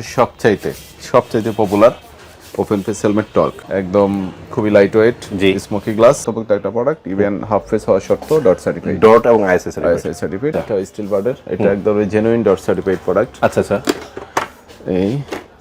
সবচাইতে সবচাইতে popular open face helmet Torq একদম খুবই লাইট ওয়েট জি। স্মোকি গ্লাস প্রত্যেকটা একটা প্রোডাক্ট ইভেন হাফ ফেস হওয়া শর্ত ডট সার্টিফিকেট ডট এবং I S S I S S certified এটা স্টিল বার্ডের এটা একদম জেনুইন ডট সার্টিফাইড প্রোডাক্ট আচ্ছা আচ্ছা। এই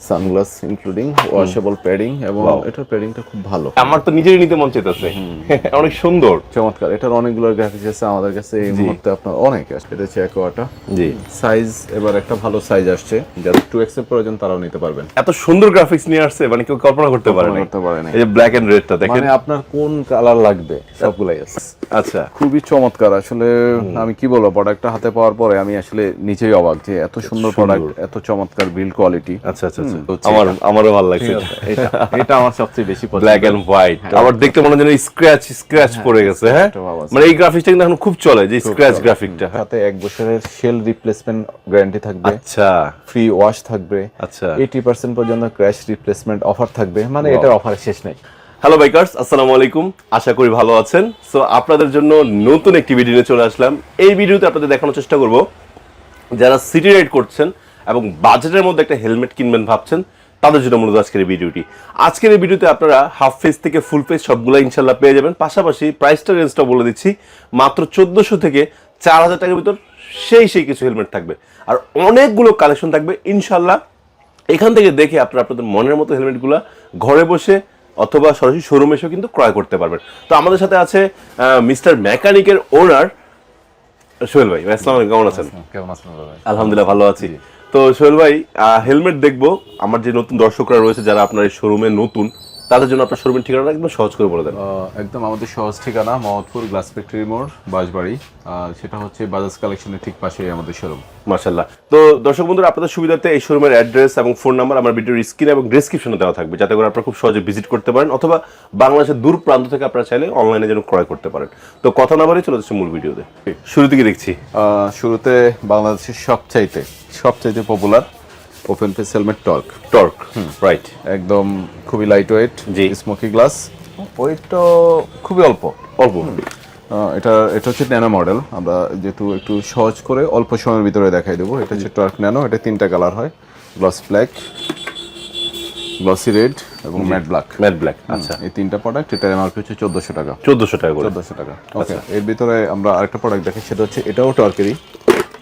সানগ্লাস ইনক্লুডিং ওয়াশেবল প্যাডিং এবং এটার প্যাডিংটা খুব ভালো। আমার তো নিজেরই নিতে মন চাইতেছে। অনেক সুন্দর। চমৎকার। এটার অনেকগুলো গ্রাফিক্স আছে। আমাদের কাছে এই মুহূর্তে আপনার অনেক আছে। এটা হচ্ছে অ্যাকোয়াটা জি। সাইজ এবার একটা ভালো সাইজ আসছে। যাদের টু এক্সের প্রয়োজন তারাও নিতে পারবেন। এত সুন্দর গ্রাফিক্স নিয়ে আসছে মানে কেউ কল্পনা করতে পারে না করতে পারে নাই। এই যে ব্ল্যাক এন্ড রেডটা দেখেন। মানে আপনার কোন কালার লাগবে সবগুলাই আছে। আচ্ছা। খুবই চমৎকার। আসলে আমি কি বলব প্রোডাক্টটা হাতে পাওয়ার পরে আমি আসলে নিজেই অবাক যে এত সুন্দর প্রোডাক্ট এত চমৎকার বিল্ড কোয়ালিটি আচ্ছা আচ্ছা আচ্ছা। আমার আমারও ভালো লাগছে। এটা এটা আমার সবচেয়ে বেশি পছন্দ। ব্ল্যাক এন্ড হোয়াইট আবার দেখতে মনে যেন স্ক্র্যাচ স্ক্র্যাচ পড়ে গেছে হ্যাঁ। মানে এই গ্রাফিক্সটা কিন্তু এখন খুব চলে যে স্ক্র্যাচ গ্রাফিকটা সাথে এক বছরের সেল রিপ্লেসমেন্ট গ্যারান্টি থাকবে। আচ্ছা। ফ্রি ওয়াশ থাকবে। আচ্ছা। এইটি পার্সেন্ট পর্যন্ত ক্র্যাশ রিপ্লেসমেন্ট অফার থাকবে। মানে এটার অফার শেষ নাই। হ্যালো বাইকার্স আসসালামু আলাইকুম আশা করি ভালো আছেন। সো আপনাদের জন্য নতুন একটি ভিডিও নিয়ে চলে আসলাম। এই ভিডিওতে আপনাদের দেখানোর চেষ্টা করব। যারা সিটি রাইড করছেন এবং বাজেটের মধ্যে একটা হেলমেট কিনবেন ভাবছেন, তাদের জন্য মূলত আজকের এই ভিডিওটি আজকের এই ভিডিওতে আপনারা হাফ ফেস থেকে ফুল ফেস সবগুলো ইনশাল্লাহ পেয়ে যাবেন। পাশাপাশি প্রাইসটা রেঞ্জটা বলে দিচ্ছি। মাত্র চোদ্দোশো থেকে চার হাজার টাকার ভিতর সেই সেই কিছু হেলমেট থাকবে। আর অনেকগুলো কালেকশন থাকবে ইনশাল্লাহ এখান থেকে দেখে আপনারা আপনাদের মনের মতো হেলমেটগুলো ঘরে বসে অথবা সরাসরি শোরুম এসেও কিন্তু ক্রয় করতে পারবেন। তো আমাদের সাথে আছে মিস্টার মেকানিকের ওনার সোহেল ভাই। আসসালাম আলাইকুম কেমন আছেন? কেমন আছেন আলহামদুলিল্লাহ ভালো আছি। তো সোহেল ভাই হেলমেট দেখব। আমার যে নতুন দর্শকরা রয়েছে যারা আপনার এই শোরুমে নতুন তাদের জন্য আপনার শোরুমের ঠিকানাটা একদম সহজ করে বলে দেন। একদম আমাদের সহজ ঠিকানা মোহাম্মদপুর গ্লাস ফ্যাক্টরি মোড় বাঁশবাড়ি। সেটা হচ্ছে বাজাজ কালেকশনের ঠিক পাশেই আমাদের শোরুম মার্শাল্লাহ তো দর্শক বন্ধুরা আপনাদের সুবিধার্থে এই শোরুমের অ্যাড্রেস এবং ফোন নাম্বার আমার ভিডিওর স্ক্রিন এবং ডেসক্রিপশনে দেওয়া থাকবে যাতে করে আপনারা খুব সহজে ভিজিট করতে পারেন অথবা বাংলাদেশের দূর প্রান্ত থেকে আপনারা চাইলে অনলাইনে যেন ক্রয় করতে পারেন। তো কথা না বাড়ি চলে যাচ্ছে মূল ভিডিওতে। শুরু থেকে দেখছি? আহ, শুরুতে বাংলাদেশের সবচাইতে সবচাইতে popular open face helmet Torq Torq right একদম খুবই লাইট ওয়েট জি। স্মোকি গ্লাস ওয়েটটা খুবই অল্প। অল্প। আহ, এটা এটা হচ্ছে ন্যানো মডেল আমরা যেহেতু একটু সহজ করে অল্প সময়ের ভিতরে দেখাই দেবো। এটা হচ্ছে টর্ক ন্যানো এটা তিনটা কালার হয়। গ্লস ব্ল্যাক গ্লসি রেড এবং ম্যাট ব্ল্যাক ম্যাট ব্ল্যাক আচ্ছা। এই তিনটা প্রোডাক্ট এটা এমআরপি হচ্ছে চোদ্দশো টাকা। চোদ্দশো টাকা করে। চোদ্দশো টাকা। ওকে এর ভিতরে আমরা আরেকটা প্রোডাক্ট দেখি সেটা হচ্ছে এটাও টর্কেরই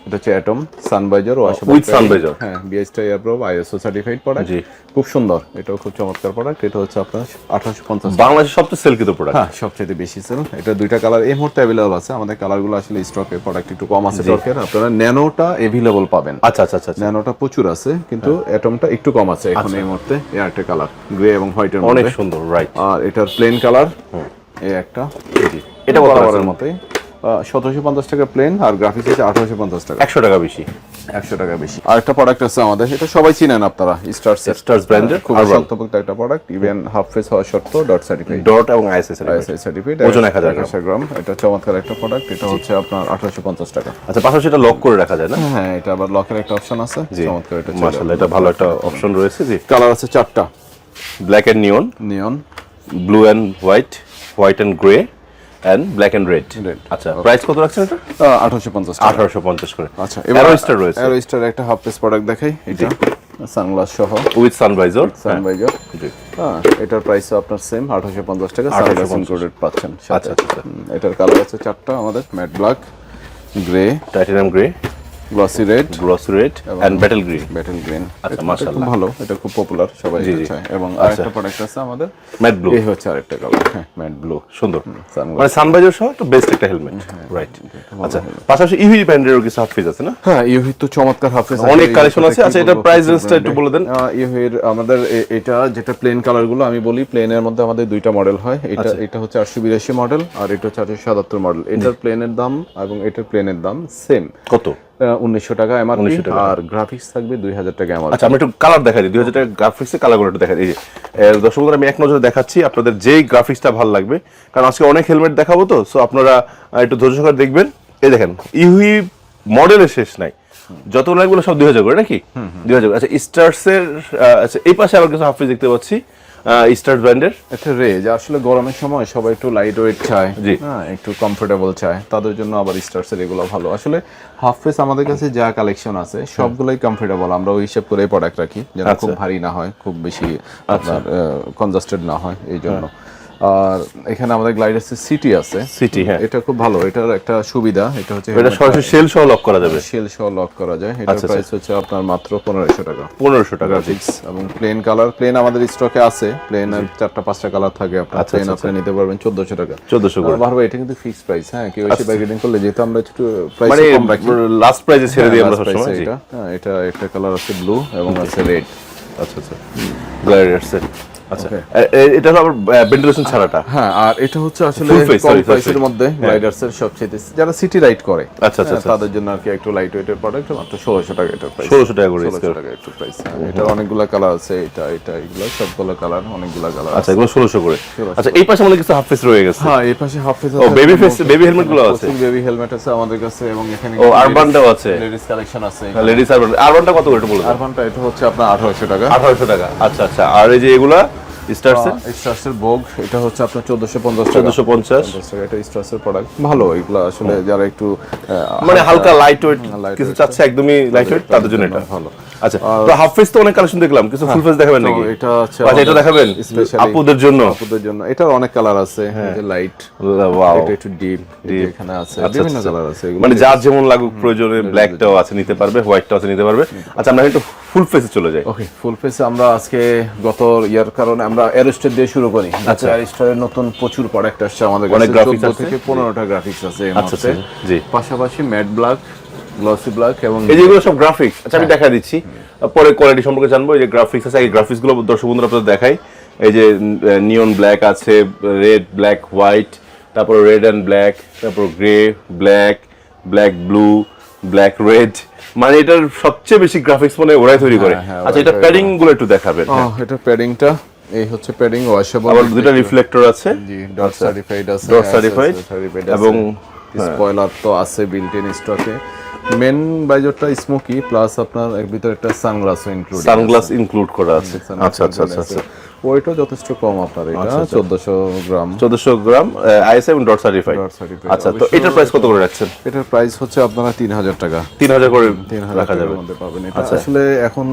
এটা হচ্ছে অ্যাটম সানবাইজার ওয়াশ With Sunvisor। হ্যাঁ বিএসটা এয়ারপ্রুভ আইএসও সার্টিফাইড প্রোডাক্ট জি। খুব সুন্দর এটাও খুব চমৎকার প্রোডাক্ট এটা হচ্ছে আপনার আঠারোশো পঞ্চাশ বাংলাদেশের সবচেয়ে সেলকিত প্রোডাক্ট হ্যাঁ সবচেয়ে বেশি সেল এটা দুইটা কালার এই মুহূর্তে অ্যাভেলেবল আছে। আমাদের কালারগুলো আসলে স্টকে প্রোডাক্ট একটু কম আছে টর্কের আপনারা ন্যানোটা অ্যাভেলেবল পাবেন। আচ্ছা আচ্ছা আচ্ছা আচ্ছা। ন্যানোটা প্রচুর আছে কিন্তু অ্যাটমটা একটু কম আছে এখন এই মুহূর্তে এই একটা কালার গ্রে এবং হোয়াইটের অনেক সুন্দর রাইট আর এটার প্লেন কালার এই একটা। এটা কত মতোই। সতেরোশো পঞ্চাশ টাকা প্লেন আর গ্রাফিক্স হচ্ছে আঠারোশো পঞ্চাশ টাকা। একশো টাকা বেশি। একশো টাকা বেশি। আর একটা প্রোডাক্ট আছে আমাদের এটা সবাই চিনেন আপনারা স্টার brand এর খুব শক্তপোক্ত একটা প্রোডাক্ট ইভেন হাফ ফেস হওয়া সত্ত্বেও ডট সার্টিফাইড ডট এবং I S S ISI certified ওজন 1000 গ্রাম। গ্রাম। এটা চমৎকার একটা প্রোডাক্ট এটা হচ্ছে আপনার আঠারোশো পঞ্চাশ টাকা। আচ্ছা পাশাপাশি এটা লক করে রাখা যায় না? হ্যাঁ এটা আবার লকের একটা অপশন আছে। চমৎকার এটা মার্শাল্লাহ এটা ভালো একটা অপশন রয়েছে জি। কালার আছে চারটা। Black and neon neon blue and white white and grey and black and red. আচ্ছা প্রাইস কত রাখছেন এটা? আঠারোশো পঞ্চাশ টাকা আঠারোশো পঞ্চাশ করে। আচ্ছা এবার স্টার রয়েছে। এরো স্টার একটা হাফ পেস প্রোডাক্ট দেখাই এটা। সানগ্লাস সহ। With sun visor sun visor জি। হ্যাঁ এটার প্রাইস আপনার সেম আঠারোশো পঞ্চাশ টাকা 1850 সানগ্লাস ইনক্লুডেড পাচ্ছেন। আচ্ছা, আচ্ছা, আচ্ছা। এটার কালার আছে চারটা আমাদের matte black grey titanium grey glossy red gloss red and battle green battle green আচ্ছা, মাশাআল্লাহ। ভালো এটা খুব পপুলার সবাই এটা চায়। এবং আরেকটা প্রোডাক্ট আছে আমাদের। ম্যাট ব্লু এই হচ্ছে আরেকটা কালার হ্যাঁ ম্যাট ব্লু সুন্দর। মানে সানভাইজার সহ একটা বেস্ট একটা হেলমেট রাইট আচ্ছা পাশাপাশি ইভি ব্র্যান্ডেরও কিছু হাফ ফিজ আছে না? হ্যাঁ ইউহি তো চমৎকার হাফেজ অনেক collection আছে। আচ্ছা, এটার price range টা একটু বলে দেন। ইউহির আমাদের এটা যেটা প্লেন কালারগুলো আমি বলি প্লেনের মধ্যে আমাদের দুইটা মডেল হয়। এটা আচ্ছা। এটা হচ্ছে আটশো বিরাশি মডেল আর এটা হচ্ছে আটশো সাতাত্তর মডেল এটার প্লেনের দাম এবং এটার প্লেনের দাম সেম কত? উনিশশো টাকা এমআরপি 1900 টাকা। আর গ্রাফিক্স থাকবে দুই হাজার টাকা এমআরপি আচ্ছা আমরা একটু কালার দেখা দিই। দুই হাজার টাকা গ্রাফিক্সের কালারগুলো একটু দেখা দিই। দর্শক আমি এক নজরে দেখাচ্ছি আপনাদের যেই গ্রাফিক্সটা ভালো লাগবে। কারণ আজকে অনেক হেলমেট দেখাবো তো সো আপনারা একটু ধৈর্য সহকারে দেখবেন। এই দেখেন ইউই মডেলের শেষ নাই। যত লাগবে সব দুই হাজার করে নাকি? দুই হাজার আচ্ছা স্টার্সের আচ্ছা এই পাশে আবার কিছু হাফিজ দেখতে পাচ্ছি। স্টার ব্র্যান্ডের এটা রে যে আসলে গরমের সময় সবাই একটু লাইট ওয়েট চায় জি। হ্যাঁ একটু কমফোর্টেবল চায়। তাদের জন্য আবার স্টার্সের এগুলো ভালো। আসলে হাফ ফেস আমাদের কাছে যা কালেকশন আছে সবগুলোই কমফোর্টেবল আমরা ওই হিসাব করে প্রোডাক্ট রাখি যেন খুব ভারী না হয় খুব বেশি আপনার কনজাস্টেড না হয় এই জন্য। আর এখানে আমাদের গ্লাইডার্সের সিটি আছে। সিটি হ্যাঁ। এটা খুব ভালো এটার একটা সুবিধা এটা হচ্ছে এটা সরাসরি সেল সহ লক করা যাবে। সেল সহ লক করা যায় এটার আচ্ছা, প্রাইস হচ্ছে আপনার মাত্র পনেরোশো টাকা। পনেরোশো টাকা। ফিক্স এবং প্লেন কালার প্লেন আমাদের স্টকে আছে প্লেন আর চারটা পাঁচটা কালার থাকে আপনার আচ্ছা, প্লেন আপনি নিতে পারবেন চোদ্দশো টাকা। চোদ্দশো করে। ভালো এটা কিন্তু ফিক্স প্রাইস হ্যাঁ কেউ এসে বার্গেনিং করলে যেহেতু আমরা একটু প্রাইস মানে কম রাখি। লাস্ট প্রাইজে ছেড়ে দিই আমরা সবসময়? এটা হ্যাঁ এটা একটা কালার আছে ব্লু এবং আছে রেড আচ্ছা আচ্ছা। গ্লাইডার্সের আচ্ছা। এটা হলো আবার ভেন্টিলেশন ছাড়াটা? হ্যাঁ আর এটা হচ্ছে আসলে কম প্রাইসের মধ্যে গ্লাইডার্স এর সবচেয়ে যারা সিটি রাইড করে আচ্ছা, আচ্ছা, হ্যাঁ, আচ্ছা। তাদের জন্য আর কি একটু লাইট ওয়েটের প্রোডাক্ট মাত্র ষোলোশো টাকা এটার প্রাইস 1600 টাকা করে ষোলোশো স্কয়ার। টাকা একটু প্রাইস এটা অনেকগুলো কালার আছে এটা এটা এগুলো সবগুলো কালার অনেকগুলো কালার আচ্ছা এগুলো ষোলোশো করে। আচ্ছা এই পাশে আমাদের কিছু হাফ ফেস রয়ে গেছে। হ্যাঁ এই পাশে হাফ ফেস ও বেবি ফেস বেবি হেলমেটগুলো আছে। বেবি হেলমেট আছে আমাদের কাছে এবং এখানে ও আরবানটাও আছে। লেডিস কালেকশন আছে লেডিস আরবান আরবানটা কত করে একটু আরবানটা এটা হচ্ছে আপনার আঠারোশো টাকা। আঠারোশো টাকা। আচ্ছা আচ্ছা। আর এই যে এগুলা এটা হচ্ছে আপনার চোদ্দশো পঞ্চাশ টাকা। চোদ্দশো পঞ্চাশ। পঞ্চাশ টাকা এটা স্টার্সের প্রোডাক্ট ভালো এগুলো আসলে যারা একটু মানে হালকা লাইট ওয়েট কিছু চাচ্ছে একদমই লাইট ওয়েট তাদের জন্য এটা। ভালো। আচ্ছা তো হাফ ফেস তো অনেক কালেকশন দেখলাম কিছু ফুল ফেস দেখাবেন নাকি? এটা হচ্ছে আচ্ছা এটা দেখাবেন আপুদের জন্য। আপুদের জন্য। এটার অনেক কালার আছে যে লাইট ওয়াও এটা একটু ডিপ এখানে আছে আচ্ছা, বিভিন্ন আচ্ছা। কালার আছে মানে যার যেমন লাগুক প্রয়োজনে ব্ল্যাকটাও আছে নিতে পারবে হোয়াইটটাও আছে নিতে পারবে। আচ্ছা আমরা একটু ফুল ফেসে চলে যাই ওকে ফুল ফেসে আমরা আজকে গত ইয়ার কারণে আমরা অ্যারোস্টার দিয়ে শুরু করি। আচ্ছা। অ্যারোস্টারের নতুন প্রচুর প্রোডাক্ট আসছে আমাদের অনেক 14 আছে? থেকে পনেরোটা গ্রাফিক্স আছে আচ্ছা, আচ্ছা, জি। পাশাপাশি ম্যাট ব্ল্যাক গ্লসি ব্ল্যাক এবং এই যেগুলো সব গ্রাফিক্স আচ্ছা আমি দেখা দিচ্ছি। পরে কোয়ালিটি সম্পর্কে জানব। এই যে গ্রাফিক্স আছে এই গ্রাফিক্সগুলো দর্শক বন্ধুরা আপনাদের দেখাই। এই যে নিয়ন ব্ল্যাক আছে রেড ব্ল্যাক হোয়াইট তারপর রেড অ্যান্ড ব্ল্যাক তারপর grey black black blue black red মানে এটার সবচেয়ে বেশি গ্রাফিক্স মনে ওরাই তৈরি করে। হ্যাঁ, আচ্ছা এটা প্যাডিংগুলো একটু দেখাবেন। ও এটা প্যাডিংটা এই হচ্ছে প্যাডিং ওয়াশেবল আবার দুটো রিফ্লেক্টর আছে। জি ডট সার্টিফাইড আছে ডট সার্টিফাইড এবং, স্পয়লার তো আছে বিল্ট ইন স্টকে মেন বাইজরটা স্মোকি প্লাস আপনার এর ভিতরে একটা সানগ্লাসও ইনক্লুড সানগ্লাস ইনক্লুড করা আছে। আচ্ছা আচ্ছা আচ্ছা আচ্ছা। ওইটাও যথেষ্ট কম আপনার এটা চোদ্দশো গ্রাম। চোদ্দশো গ্রাম আইএস এবং ডট সার্টিফাইড আচ্ছা তো এটার প্রাইস কত করে রাখছেন? এটার প্রাইস হচ্ছে আপনারা তিন হাজার টাকা। তিন হাজার করে তিন হাজার রাখা যাবে। মধ্যে পাবেন। এটা আসলে এখন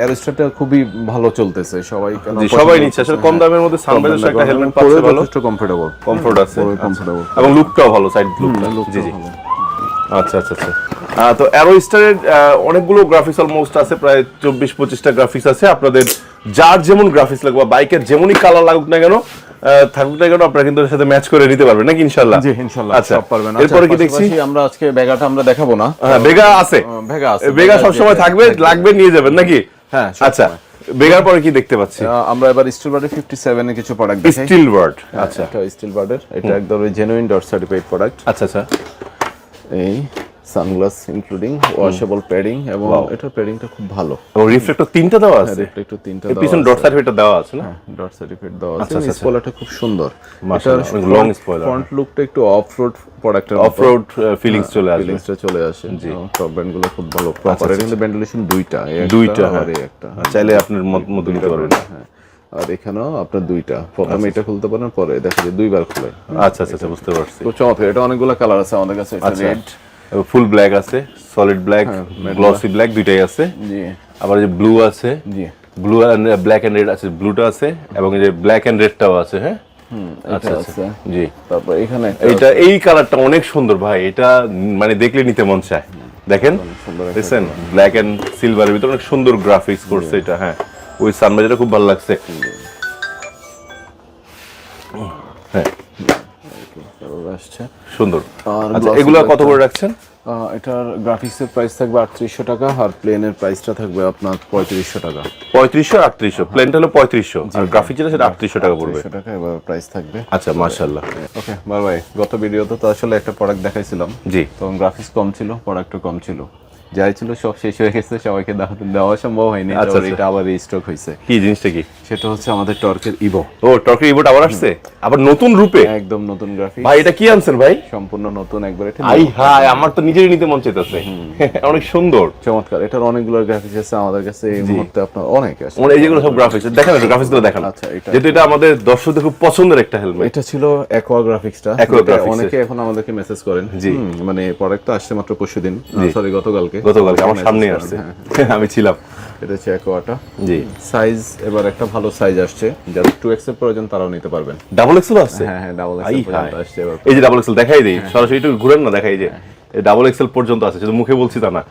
অ্যারোস্টারটা খুবই ভালো চলতেছে। সবাই কেন সবাই নিচ্ছে। আসলে। কম দামের মধ্যে সানবাইজার একটা হেলমেট পাচ্ছে ভালো। যথেষ্ট কমফোর্টেবল কমফোর্ট আছে। আচ্ছা। কমফোর্টেবল এবং লুকটাও ভালো সাইড লুকটা জি জি। আচ্ছা আচ্ছা আচ্ছা। তো অ্যারো স্টারের অনেকগুলো গ্রাফিক্স অলমোস্ট আছে প্রায় চব্বিশ পঁচিশটা গ্রাফিক্স আছে। আপনাদের যার যেমন গ্রাফিক্স লাগবে বা বাইকের যেমনই কালার লাগুক না কেন থাকুক না কেন আপনারা কিন্তু সাথে ম্যাচ করে নিতে পারবেন নাকি ইনশাল্লাহ জি ইনশাআল্লাহ আচ্ছা পারবেন। এরপরে কি দেখছি? আমরা আজকে বেগাটা আমরা দেখাবো না। হ্যাঁ বেগা আছে। ভেগা আছে বেগা সবসময় থাকবে লাগবে নিয়ে যাবেন নাকি? হ্যাঁ, আচ্ছা বেগার পরে কি দেখতে পাচ্ছি? আমরা এবার স্টিল বার্ডের ফিফটি সেভেন কিছু প্রোডাক্ট দেখাই। স্টিল ওয়ার্ড আচ্ছা। এটা স্টিল বার্ডের এটা একদম জেনুইন ডট সার্টিফাইড প্রোডাক্ট আচ্ছা আচ্ছা। এই সানগ্লাস ইনক্লুডিং ওয়াশেবল প্যাডিং এবং এটার প্যাডিংটা খুব ভালো। এবং রিফ্লেক্টর তিনটা দেওয়া আছে? এটা একটু তিনটা এর পিছনে ডট সার্টিফিকেটটা দেওয়া আছে না? ডট সার্টিফিকেট দেওয়া আচ্ছা, আছে। আচ্ছা, স্পয়লারটা খুব সুন্দর। অনেক long spoiler। ফ্রন্ট লুকটা একটু অফ রোড প্রোডাক্টের অফ রোড ফিলিংস চলে আসবে। ফিলিংসটা চলে আসে। জি। টপ ব্যান্ডগুলো খুব ভালো। প্রপার এটা কিন্তু ভেন্টিলেশন দুইটা। দুইটা, আর হ্যাঁ। একটা। চাইলে আপনার মত মতো নিতে পারবেন হ্যাঁ। আর এখানেও আপনার দুইটা। প্রথমে এটা খুলতে পারেন পরে দেখা যায় দুইবার খুলে। আচ্ছা আচ্ছা আচ্ছা বুঝতে পারছি। তো চমৎকার এটা অনেকগুলো কালার আছে আমাদের কাছে এটা আচ্ছা। রেড ফুল ব্ল্যাক আছে সলিড ব্ল্যাক গ্লসি ব্ল্যাক দুইটাই আছে। জি। আবার যে ব্লু আছে জি। Blue and black and red আছে ব্লুটা আছে এবং এই যে ব্ল্যাক এন্ড রেডটাও আছে হ্যাঁ? আচ্ছা আচ্ছা। জি। তারপর এখানে এইটা এই কালারটা অনেক সুন্দর ভাই এটা মানে দেখলে নিতে মন চায়। দেখেন? দেখছেন? ব্ল্যাক এন্ড সিলভারের ভিতরে অনেক সুন্দর গ্রাফিক্স করছে এটা হ্যাঁ। ওই সানবাইজারটা খুব ভালো লাগছে। হ্যাঁ। আসছে সুন্দর আচ্ছা এগুলো কত করে রাখছেন? এটার গ্রাফিক্সের প্রাইস থাকবে আটত্রিশশো টাকা আর প্লেনের প্রাইসটা থাকবে আপনার পঁয়ত্রিশশো টাকা। পঁয়ত্রিশশো আটত্রিশশো। প্লেনটা হলো পঁয়ত্রিশশো। আর গ্রাফিক যেটা সেটা আটত্রিশশো টাকা পড়বে। টাকা এবার প্রাইস থাকবে। আচ্ছা মার্শাল্লাহ ওকে বার ভাই গত ভিডিওতে তো আসলে একটা প্রোডাক্ট দেখাইছিলাম। জি। তখন গ্রাফিক্স কম ছিল প্রোডাক্টও কম ছিল। যাই ছিল সব শেষ হয়ে গেছে সবাইকে দেওয়া সম্ভব হয়নি আচ্ছা, আচ্ছা। এটা আবার রিস্টক হয়েছে। কি জিনিসটা কি? সেটা হচ্ছে আমাদের টর্কের ইভো ও টর্কি ইবোট আবার আসছে? আবার নতুন রূপে? একদম নতুন গ্রাফিক ভাই এটা কি আনছেন ভাই? সম্পূর্ণ নতুন একবার আই হাই আমার তো নিজেরই নিতে মন চাইতেছে। অনেক সুন্দর। চমৎকার এটার অনেকগুলো গ্রাফিক্স আছে আমাদের কাছে এই মুহূর্তে আপনার অনেক আছে। মানে এই যেগুলো সব গ্রাফিক্স দেখেন একটু গ্রাফিক্সগুলো দেখান। আচ্ছা, এটা- যেহেতু এটা আমাদের দর্শকদের খুব পছন্দের একটা হেলমেট এটা ছিল অ্যাকোয়া গ্রাফিক্সটা অনেকে এখন আমাদেরকে মেসেজ করেন। জি। মানে প্রোডাক্ট আসছে মাত্র পরশুদিন। সরি গতকালকে। গতকালকে আমার Message সামনেই আসছে। হ্যাঁ। আমি ছিলাম। এটা হচ্ছে অ্যাকোয়াটা জি। সাইজ এবার একটা ভালো সাইজ আসছে। যাদের টু এক্সের প্রয়োজন তারাও নিতে পারবেন। ডাবল এক্সেল আসছে? হ্যাঁ হ্যাঁ ডাবল এক্সেল আসছে এবার। এই যে ডাবল এক্সেল দেখাই দেই। সরাসরি একটু ঘুরেন না দেখাই যে। ডাবল এক্সেল পর্যন্ত আছে শুধু মুখে বলছি তা না।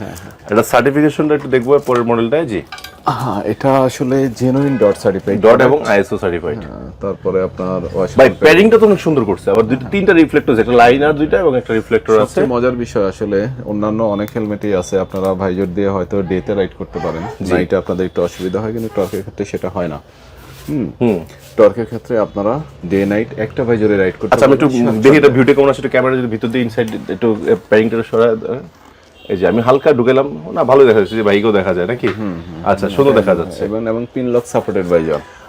এটা সার্টিফিকেশনটা একটু দেখব পরের মডেলটা জি। হ্যাঁ এটা আসলে জেনুইন ডট সার্টিফাইড ডট এবং আইএসও সার্টিফাইড তারপরে আপনার ভাই প্যাডিংটা তো অনেক সুন্দর করছে। আবার দুইটা তিনটা রিফ্লেক্টর আছে একটা লাইনার দুইটা এবং একটা রিফ্লেক্টর আছে। সবচেয়ে মজার বিষয় আসলে অন্যান্য অনেক হেলমেটই আছে আপনারা ভাইজর দিয়ে হয়তো ডেতে রাইড করতে পারেন। নাইটে আপনাদের একটু অসুবিধা হয় কিন্তু টর্কের ক্ষেত্রে সেটা হয় না। হুম। টর্কের ক্ষেত্রে আপনারা ডে নাইট একটা ভাইজরে রাইড করতে আচ্ছা আমি একটু দেখি এটা ভিউটা কেমন আছে একটু ক্যামেরা যদি ভিতর দিয়ে ইনসাইড একটু প্যাডিংটা দেয়। এই যে আমি হালকা ঢুকেলাম না ভালো দেখা যাচ্ছে যে বাইকও দেখা যায় নাকি? আচ্ছা সুন্দর দেখা যাচ্ছে। এবং এবং পিন লক সাপোর্টেড ভাইজর। আপনারা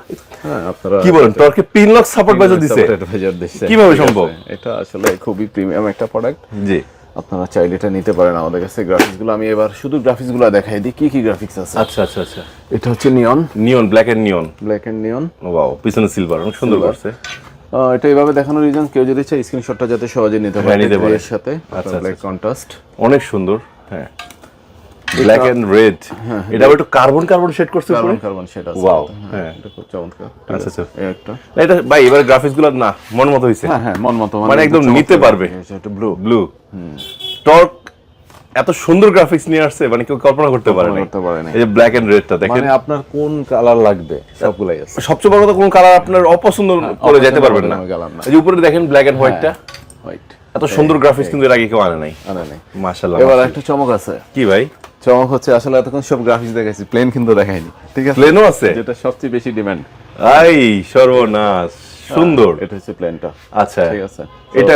কি বলেন? টর্কে পিন লক সাপোর্ট দিছে? ভাইজর দিচ্ছে কীভাবে সম্ভব? এটা আসলে খুবই প্রিমিয়াম একটা প্রোডাক্ট জি। আপনারা চাইলে এটা নিতে পারেন আমাদের কাছে। গ্রাফিক্সগুলো আমি এবার শুধু গ্রাফিক্সগুলো দেখাই দিই। কি কি গ্রাফিক্স আছে? আচ্ছা আচ্ছা আচ্ছা। এটা হচ্ছে neon neon black and neon black and neon wow পিছনে সিলভার অনেক সুন্দর করছে। এটা এইভাবে দেখানোর রিজন কেউ যদি চায় স্ক্রিনশটটা যাতে সহজে নিতে হ্যাঁ, পারে নিতে পারে। এর সাথে। আচ্ছা, ব্ল্যাক কন্ট্রাস্ট অনেক সুন্দর। হ্যাঁ। ব্ল্যাক এন্ড রেড এটা একটু কার্বন কার্বন শেড করছে কার্বন কার্বন সেটা আছে। Wow, হ্যাঁ হ্যাঁ। এটা খুব চমৎকার। আচ্ছা, আচ্ছা। একটা। না, এটা ভাই এবার গ্রাফিক্সগুলো না মন মতো হয়েছে হ্যাঁ হ্যাঁ মন মতো মানে একদম নিতে পারবে। এটা ব্লু ব্লু টর্ক এত সুন্দর গ্রাফিক্স নিয়ে আসছে মানে কেউ কল্পনা করতে পারে না করতে পারে নাই। এই যে ব্ল্যাক এন্ড রেডটা দেখেন। মানে আপনার কোন কালার লাগবে সবগুলাই আছে। সবচেয়ে বড় কথা কোন কালার আপনার অপছন্দ করে যেতে পারবেন না। না। এই যে উপরে দেখেন ব্ল্যাক এন্ড হোয়াইটটা হোয়াইট এত সুন্দর গ্রাফিক্স কিন্তু এর আগে কেউ আনে নাই। আনে নেই। মাশাআল্লাহ এবার একটা চমক আছে। কি ভাই? চমক হচ্ছে আসলে এতক্ষণ সব গ্রাফিক্স দেখাইছি। প্লেন কিন্তু দেখাইনি। ঠিক আছে। প্লেনও আছে। যেটা সবচেয়ে বেশি ডিমান্ড আই সর্বনাশ। সুন্দর। এটা হচ্ছে প্লেনটা আচ্ছা। ঠিক আছে। এটা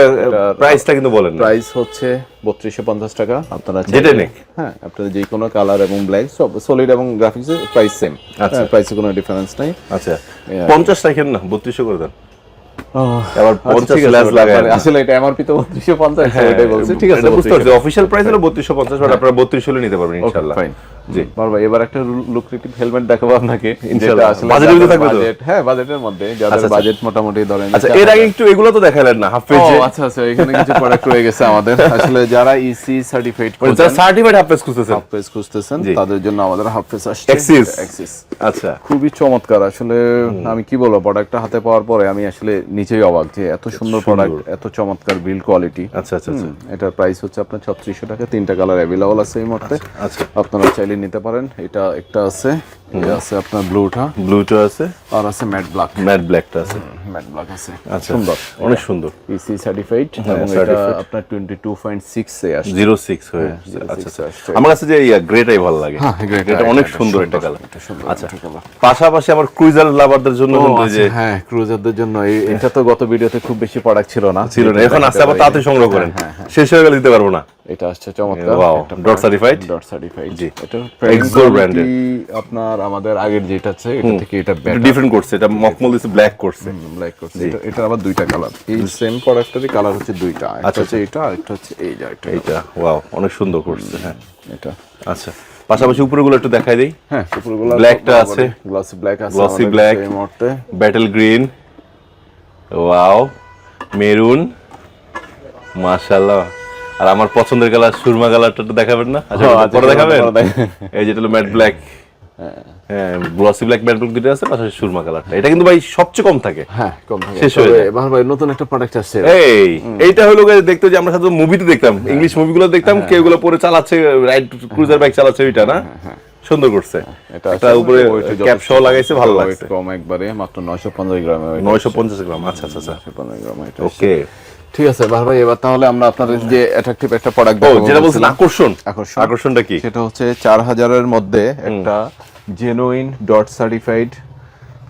প্রাইসটা কিন্তু বলেন প্রাইস হচ্ছে বত্রিশশো পঞ্চাশ টাকা। আপনারা যেটা নেক। হ্যাঁ আপনাদের যে কোনো কালার এবং ব্ল্যাক সব সলিড এবং গ্রাফিক্স প্রাইস সেম আচ্ছা। প্রাইসে কোনো ডিফারেন্স নাই। আচ্ছা। পঞ্চাশ রাখেন না বত্রিশশো করে দেন। আবার পঞ্চাশ ঠিক আছে, ল্যাস লাগায় আসলে এটা এমআরপি তো বত্রিশশো পঞ্চাশ এটাই বলছি ঠিক আছে বুঝতে পারছি। অফিসিয়াল প্রাইস হলো বত্রিশশো পঞ্চাশ বাট আপনারা বত্রিশ হলে নিতে পারবেন ইনশাল্লাহ এবার একটা লুক্রেটিভ হেলমেট দেখাবো আপনাকে। আসলে বাজেটের থাকবে? হ্যাঁ বাজেটের মধ্যে যাদের আচ্ছা, আচ্ছা। বাজেট মোটামুটি ধরেন আচ্ছা এর আগে একটু এগুলো তো দেখালেন না হাফ পেজে আচ্ছা আচ্ছা এখানে কিছু প্রোডাক্ট রয়ে গেছে আমাদের। আসলে যারা E ইসি সার্টিফাইড যারা সার্টিফাইড হাফ পেজ খুঁজতেছেন। হাফ পেজ খুঁজতেছেন তাদের জন্য আমাদের হাফ পেজ আসছে। Axis। Axis। আচ্ছা। খুবই চমৎকার। আসলে আমি কি বলব প্রোডাক্টটা হাতে পাওয়ার পরে আমি আসলে নিজেই অবাক যে এত সুন্দর প্রোডাক্ট এত চমৎকার বিল কোয়ালিটি আচ্ছা আচ্ছা আচ্ছা। এটার প্রাইস হচ্ছে আপনার ছত্রিশশো টাকা তিনটা কালার অ্যাভেলেবল আছে এই মুহূর্তে। আচ্ছা। আপনারা চাইলে নিতে পারেন এটা একটা আছে। আছে আপনার ব্লুটা। ব্লুটা আছে। আর আছে ম্যাট ব্ল্যাক। ম্যাট ব্ল্যাকটা আছে। ম্যাট ব্ল্যাক আছে। আচ্ছা সুন্দর। অনেক সুন্দর। ইসি সার্টিফাইড হ্যাঁ, এবং এটা আপনার টোয়েন্টি টু পয়েন্ট সিক্স এ আসছে। জিরো হয়ে 06 আচ্ছা আচ্ছা। আমার কাছে যে গ্রেটাই ভালো লাগে। হ্যাঁ, অনেক সুন্দর একটা কালার আচ্ছা পাশাপাশি আবার ক্রুজার লাভারদের জন্য কিন্তু যে আচ্ছা, হ্যাঁ ক্রুজারদের জন্য এটা তো গত ভিডিওতে খুব বেশি প্রোডাক্ট ছিল না। ছিল না। এখন আসতে আবার তাড়াতাড়ি সংগ্রহ করেন। শেষ হয়ে গেলে দিতে পারব না। এটা আসছে চমৎকার। Dot certified? ডট সার্টিফাইড জি। এটা। আপনার আমাদের আগের যেটা আছে এটা থেকে এটা ডিফারেন্ট করছে এটা মকমল দিছে ব্ল্যাক করছে। ব্ল্যাক করছে। এটা এটার আবার দুইটা কালার এই সেম প্রোডাক্টেরই কালার হচ্ছে দুইটা। একটা আচ্ছা, হচ্ছে এটা আর একটা হচ্ছে এই যে একটা এইটা ওয়াও অনেক সুন্দর করছে হ্যাঁ। এটা। আচ্ছা পাশাপাশি উপরেগুলো একটু দেখাই দেই। হ্যাঁ সুপারগুলো Black-টা আছে। গ্লসি ব্ল্যাক আছে black। কাছে এই মুহূর্তে। ব্যাটেল গ্রিন ওয়াও মেরুন মাশাআল্লাহ আর আমার পছন্দের কালার সুরমা কালারটা দেখাবেন না? আচ্ছা ওটা আচ্ছা, পরে দেখাবেন। এই যেটা হলো ম্যাট ব্ল্যাক হ্যাঁ গ্লসি ব্ল্যাক ম্যাট ব্ল্যাক দুটো আছে পাশাপাশি সুরমা কালারটা। এটা কিন্তু ভাই সবচেয়ে কম থাকে। হ্যাঁ কম থাকে। শেষ হয়ে যায়। ভাই নতুন একটা প্রোডাক্ট আসছে। এই এইটা হলো দেখতে যে আমরা সাধারণত মুভিতে দেখতাম ইংলিশ মুভিগুলো দেখতাম কেউ গুলো পরে চালাচ্ছে রাইড ক্রুজার বাইক চালাচ্ছে ওইটা না? সুন্দর করছে। এটা উপরে ক্যাপ সহ লাগাইছে ভালো লাগছে। কম একবারে মাত্র 950 গ্রামের weight। নয়শো পঞ্চাশ গ্রাম আচ্ছা আচ্ছা আচ্ছা। 950 গ্রাম এটা ওকে ঠিক আছে ভাই ভাই এবার তাহলে আমরা আপনাদের যে অ্যাট্রাকটিভ একটা প্রোডাক্ট দেখাবো যেটা বলছেন আকর্ষণ। আকর্ষণ। আকর্ষণটা কি? সেটা হচ্ছে 4000 এর মধ্যে একটা জেনুইন ডট সার্টিফাইড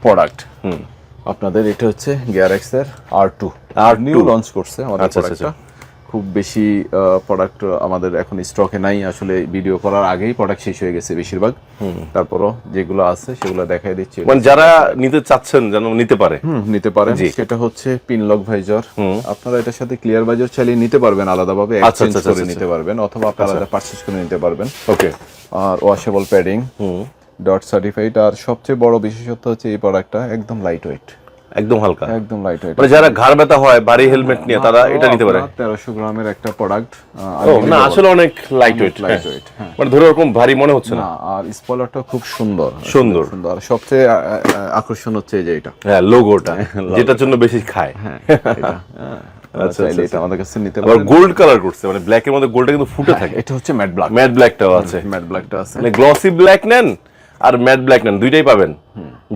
প্রোডাক্ট হুম। আপনাদের এটা হচ্ছে গ্যারেক্স এর আর টু R2 নিউ লঞ্চ করছে আমাদের আচ্ছা, আচ্ছা, প্রোডাক্টটা খুব বেশি প্রোডাক্ট আমাদের এখন স্টকে নাই। আসলে ভিডিও করার আগেই প্রোডাক্ট শেষ হয়ে গেছে বেশিরভাগ। তারপরও যেগুলো আছে সেগুলো দেখাই দিচ্ছি। মানে যারা নিতে চাচ্ছেন যেন নিতে পারে। হুম, নিতে পারেন। জি। সেটা হচ্ছে পিন লক ভাইজার আপনারা এটার সাথে ক্লিয়ার ভাইজার চালিয়ে নিতে পারবেন আলাদাভাবে আচ্ছা, এক্সচেঞ্জ আচ্ছা, করে আচ্ছা, নিতে পারবেন অথবা আপনারা আলাদা পারচেজ করে নিতে পারবেন। ওকে আর ওয়াশেবল প্যাডিং ডট সার্টিফাইড আর সবচেয়ে বড় বিশেষত্ব হচ্ছে এই প্রোডাক্টটা একদম লাইট ওয়েট একদম হালকা। একদম লাইট ওয়েট মানে যারা ঘাড় ব্যথা হয় বাড়ি হেলমেট নিয়ে তারা এটা নিতে পারে। তেরোশো গ্রামের একটা প্রোডাক্ট না আসলে অনেক লাইট ওয়েট লাইট ওয়েট হ্যাঁ। মানে ধরে ওরকম ভারী মনে হচ্ছে না। আর স্পয়লারটা খুব সুন্দর। সুন্দর। সুন্দর। সবচেয়ে আকর্ষণ হচ্ছে যে এটা। হ্যাঁ লোগোটা যেটার জন্য বেশি খায়। হ্যাঁ এটা হ্যাঁ, আচ্ছা, আচ্ছা, এটা আমাদের কাছে নিতে পারেন। গোল্ড কালার করছে মানে ব্ল্যাক এর মধ্যে গোল্ডটা কিন্তু ফুটে থাকে। এটা হচ্ছে ম্যাট ব্ল্যাক ম্যাট ব্ল্যাকটাও আছে। ম্যাট ব্ল্যাকটা আছে। মানে গ্লসি ব্ল্যাক নেন আর ম্যাট ব্ল্যাক নেন দুইটাই পাবেন।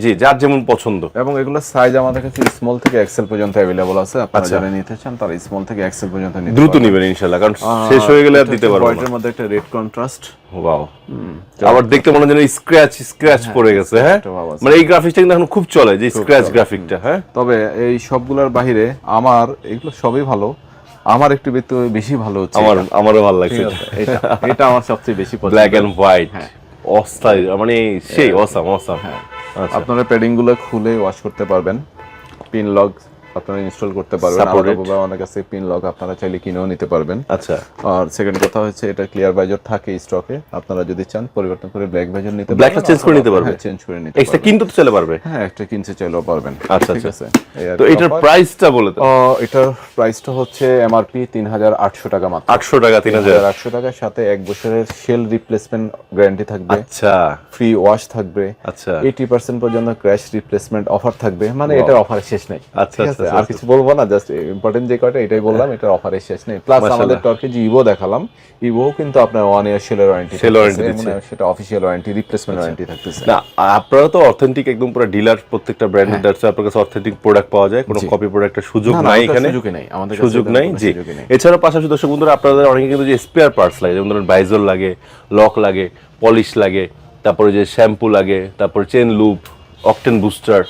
জি যার যেমন পছন্দ। এবং এগুলো সাইজ আমাদের কাছে স্মল থেকে এক্সেল পর্যন্ত অ্যাভেলেবল আছে। আপনারা আচ্ছা। যারা নিতে চান তারা স্মল থেকে এক্সেল পর্যন্ত নিতে দ্রুত নিবেন ইনশাল্লাহ কারণ শেষ হয়ে গেলে আর দিতে পারব না। মধ্যে একটা রেড কন্ট্রাস্ট ওয়াও আবার দেখতে মনে হয় স্ক্র্যাচ স্ক্র্যাচ পড়ে গেছে হ্যাঁ। মানে এই গ্রাফিক্সটা কিন্তু এখন খুব চলে যে স্ক্র্যাচ গ্রাফিকটা হ্যাঁ? তবে এই সবগুলোর বাইরে আমার এগুলো সবই ভালো। আমার একটু বেশি ভালো হচ্ছে আমার আমারও ভালো লাগছে এটা। এটা আমার সবচেয়ে বেশি পছন্দ ব্ল্যাক এন্ড হোয়াইট অস্থায়ী মানে সেই অসাম অসাম হ্যাঁ। আপনারা প্যাডিংগুলো খুলে ওয়াশ করতে পারবেন। পিন লক আপনারা ইনস্টল করতে পারবেন. আমাদের আমাদের কাছে পিন লক আপনারা চাইলে কিনেও নিতে পারবেন। আচ্ছা। আর সেকেন্ড কথা হচ্ছে এটা ক্লিয়ার বাইজার থাকে স্টকে আপনারা যদি চান পরিবর্তন করে ব্ল্যাক বাইজার নিতে Black টা change করে নিতে পারবে? চেঞ্জ করে নিতে পারবেন। কিনতে তো চলে পারবে। হ্যাঁ একটা কিনতে চাইলেও পারবেন। আচ্ছা, ঠিক আচ্ছা। আছে। তো এটার প্রাইসটা বলে আহ, এটার প্রাইসটা হচ্ছে এমআরপি তিন হাজার আটশো টাকা মাত্র। আটশো টাকা তিন হাজার। আটশো টাকার সাথে এক বছরের সেল রিপ্লেসমেন্ট গ্যারান্টি থাকবে। আচ্ছা। ফ্রি ওয়াশ থাকবে। আচ্ছা। এইটি পার্সেন্ট পর্যন্ত ক্র্যাশ রিপ্লেসমেন্ট অফার থাকবে। মানে এটার অফার শেষ নেই। আচ্ছা, আছে আর কিছু বলব না জাস্ট ইম্পর্টেন্ট যে কয়টা এটাই বললাম এটার অফারের শেষ নেই। প্লাস আমাদের টর্কে যে ইভো দেখালাম। ইভো কিন্তু আপনার ওয়ান ইয়ার সেলের ওয়ারেন্টি Sale warranty দিচ্ছে। আচ্ছা। সেটা অফিসিয়াল ওয়ারেন্টি রিপ্লেসমেন্ট ওয়ারেন্টি থাকতেছে। না আপনারা তো অথেন্টিক একদম পুরো ডিলার প্রত্যেকটা ব্র্যান্ডের আছে আপনার কাছে অথেন্টিক প্রোডাক্ট পাওয়া যায় কোনো কপি প্রোডাক্টের সুযোগ নাই এখানে। সুযোগই নাই আমাদের সুযোগ নাই? জি। এছাড়া পাশাপাশি দর্শক বন্ধুরা আপনাদের অনেকে কিন্তু যে স্পেয়ার পার্টস লাগে যেমন ধরুন বাইজর লাগে লক লাগে পলিশ লাগে তারপরে যে শ্যাম্পু লাগে তারপরে chain lube octane booster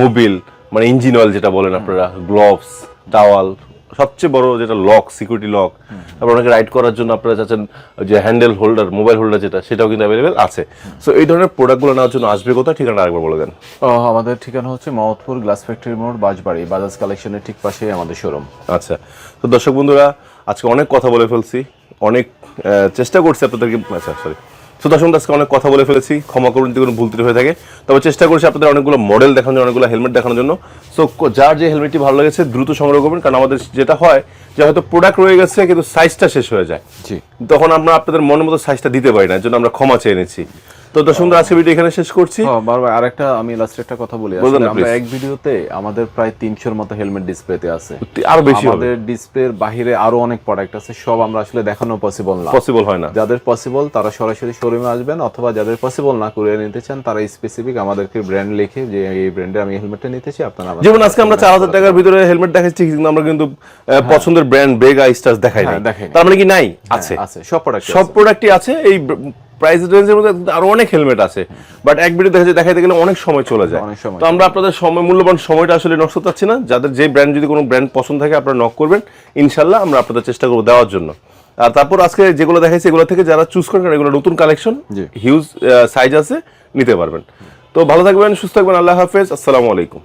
Mobil মানে ইঞ্জিন অয়েল যেটা বলেন আপনারা গ্লোভস টাওয়াল সবচেয়ে বড় যেটা লক সিকিউরিটি লক তারপর অনেকে রাইড করার জন্য আপনারা চাচ্ছেন যে হ্যান্ডেল হোল্ডার মোবাইল হোল্ডার যেটা সেটাও কিন্তু অ্যাভেলেবেল আছে। সো এই ধরনের প্রোডাক্টগুলো নেওয়ার জন্য আসবে কোথায়? ঠিকানা আরেকবার বলে দেন। আমাদের ঠিকানা হচ্ছে মহৎপুর গ্লাস ফ্যাক্টরি মোড় বাজবাড়ি বাজাজ কালেকশনের ঠিক পাশেই আমাদের শোরুম আচ্ছা। তো দর্শক বন্ধুরা আজকে অনেক কথা বলে ফেলছি অনেক চেষ্টা করছি আপনাদেরকে আচ্ছা সরি তো দর্শক আজকে অনেক কথা বলে ফেলেছি ক্ষমা করুন যদি কোনো ভুল ত্রুটি হয়ে থাকে। তবে চেষ্টা করছি আপনাদের অনেকগুলো মডেল দেখানোর জন্য অনেকগুলো হেলমেট দেখানোর জন্য। সো যার যে হেলমেটটি ভালো লেগেছে দ্রুত সংগ্রহ করবেন কারণ আমাদের যেটা হয় যে হয়তো প্রোডাক্ট রয়ে গেছে কিন্তু সাইজটা শেষ হয়ে যায়। জি। তখন আমরা আপনাদের মনের মতো সাইজটা দিতে পারি না জন্য আমরা ক্ষমা চেয়ে নিচ্ছি। তো দর্শক আজকে ভিডিও এখানে শেষ করছি। হ্যাঁ, বারবার আরেকটা আমি লাস্টে একটা কথা বলি। আসলে আমরা এক ভিডিওতে আমাদের প্রায় তিনশোর মতো হেলমেট ডিসপ্লেতে আছে। আরও বেশি আমাদের ডিসপ্লের বাহিরে আরও অনেক প্রোডাক্ট আছে সব আমরা আসলে দেখানো পসিবল না। পসিবল হয় না। যাদের পসিবল তারা সরাসরি শোরুমে আসবেন অথবা যাদের পসিবল না করে নিতে চান তারা স্পেসিফিক আমাদেরকে ব্র্যান্ড লিখে যে এই ব্র্যান্ডে আমি হেলমেটটা নিতে চাই আপনারা যেমন আজকে আমরা চার হাজার টাকার ভিতরে হেলমেট দেখাচ্ছি কিন্তু আমরা কিন্তু আহ, পছন্দের ব্র্যান্ড বেগা স্টার্স দেখাই হ্যাঁ, দেখাই নাই। তার মানে কি নাই? আছে হ্যাঁ, আছে। সব প্রোডাক্ট সব প্রোডাক্টই আছে এই প্রাইস রেঞ্জের মধ্যে আরও অনেক হেলমেট আছে। বাট এক ভিডিও দেখা যায় দেখাইতে গেলে অনেক সময় চলে যায়। তো আমরা আপনাদের সময় মূল্যবান সময়টা আসলে নষ্ট চাচ্ছি না। যাদের যে ব্র্যান্ড যদি কোনো ব্র্যান্ড পছন্দ থাকে আপনারা নক করবেন। ইনশাল্লাহ আমরা আপনাদের চেষ্টা করব দেওয়ার জন্য। আর তারপর আজকে যেগুলো দেখাইছি এগুলো থেকে যারা চুজ করেন এগুলো নতুন কালেকশন হিউজ সাইজ আছে নিতে পারবেন। তো ভালো থাকবেন সুস্থ থাকবেন আল্লাহ হাফেজ আসসালামু আলাইকুম।